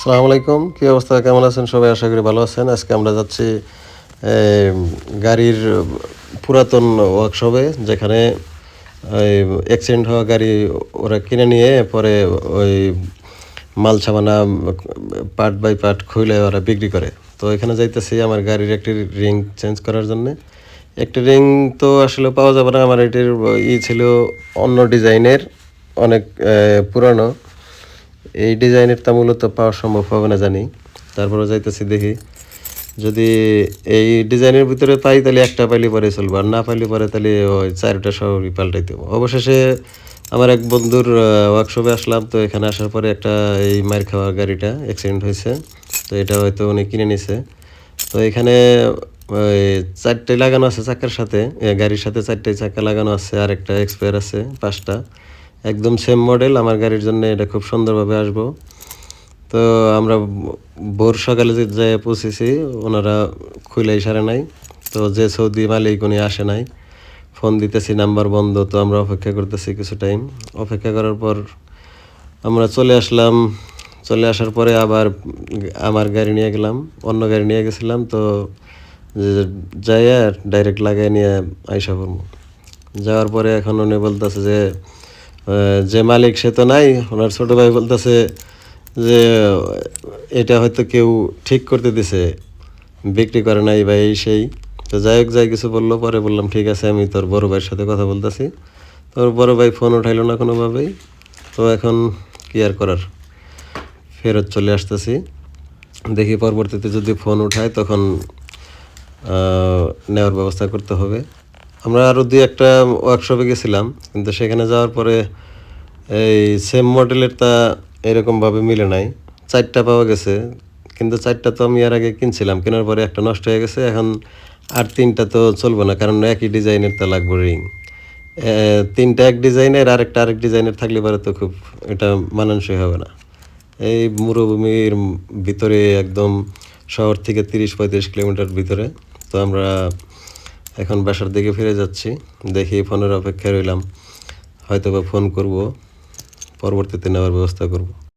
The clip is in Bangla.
আসসালামু আলাইকুম। কী অবস্থা? কেমন আছেন? সবাই আশা করি ভালো আছেন। আজকে আমরা যাচ্ছি গাড়ির পুরাতন ওয়ার্কশপে যেখানে ওই অ্যাক্সিডেন্ট হওয়া গাড়ি ওরা কিনে নিয়ে, পরে ওই মাল সামানা পার্ট বাই পার্ট খুলে ওরা বিক্রি করে। তো এখানে যাইতেছি আমার গাড়ির একটি রিং চেঞ্জ করার জন্যে। একটি রিং তো আসলে পাওয়া যাবে না। আমার এটির ই ছিল অন্য ডিজাইনের অনেক পুরানো। এই ডিজাইনের তা মূলত পাওয়া সম্ভব হবে না জানি। তারপরে যাইতেছি দেখি। যদি এই ডিজাইনের ভিতরে পাই তাহলে একটা পাইলে পরে চলবে, আর না পাইলে পরে তাহলে ওই চারটা সবই পাল্টাইতে হবে অবশেষে আমার এক বন্ধুর ওয়ার্কশপে আসলাম, তো এখানে আসার পরে একটা এই মার খাওয়া গাড়িটা অ্যাক্সিডেন্ট হয়েছে, তো এটা হয়তো উনি কিনে নিছে। তো এখানে ওই চারটে লাগানো আছে চাকার সাথে গাড়ির সাথে চারটে চাকা লাগানো আছে আর একটা এক্সপায়ার আছে, পাঁচটা। একদম সেম মডেল আমার গাড়ির জন্য এটা খুব সুন্দরভাবে আসব। তো আমরা ভোর সকালে যে পৌঁছেছি, ওনারা খুলে সারে নাই। তো যে সৌদি মালিক, উনি আসে নাই। ফোন দিতেছি, নাম্বার বন্ধ, তো আমরা অপেক্ষা করতেছি কিছু টাইম অপেক্ষা করার পর আমরা চলে আসলাম। চলে আসার পরে আবার আমার গাড়ি নিয়ে গেলাম, অন্য গাড়ি নিয়ে গেছিলাম। তো যাই আর ডাইরেক্ট লাগাই নিয়ে আইসা করব যাওয়ার পরে এখন উনি বলতেছে যে যে মালিক, সে তো নাই। ওনার ছোট ভাই বলতেছে যে, এটা হয়তো কেউ ঠিক করতে দিছে, বিক্রি করে নাই বা এই সেই। তো যাই হোক, যাই কিছু বলল, পরে বললাম, ঠিক আছে, আমি তোর বড় ভাইয়ের সাথে কথা বলতেছি। তোর বড় ভাই ফোন উঠাইলো না কোনোভাবেই। তো এখন কি আর করার? ফেরত চলে আসতেছি। দেখি পরবর্তীতে যদি ফোন উঠায়, তখন নেওয়ার ব্যবস্থা করতে হবে। আমরা আরও দুই একটা ওয়ার্কশপে গেছিলাম, কিন্তু সেখানে যাওয়ার পরে এই সেম মডেলের তা এরকমভাবে মিলে নাই। চারটা পাওয়া গেছে, কিন্তু চারটা তো আমি এর আগে কিনছিলাম, কেনার পরে একটা নষ্ট হয়ে গেছে, এখন আর তিনটা তো চলবে না, কারণ একই ডিজাইনের তা লাগবে রিং তিনটা এক ডিজাইনের আর একটা আরেক ডিজাইনের থাকলে পরে তো খুব এটা মানানসই হবে না। এই মরুভূমির ভিতরে একদম শহর থেকে তিরিশ পঁয়ত্রিশ কিলোমিটার ভিতরে, তো আমরা এখন বাসার দিকে ফিরে যাচ্ছি। দেখি ফোনের অপেক্ষায় রইলাম। হয়তো বা ফোন করব, পরবর্তীতে নেওয়ার ব্যবস্থা করব।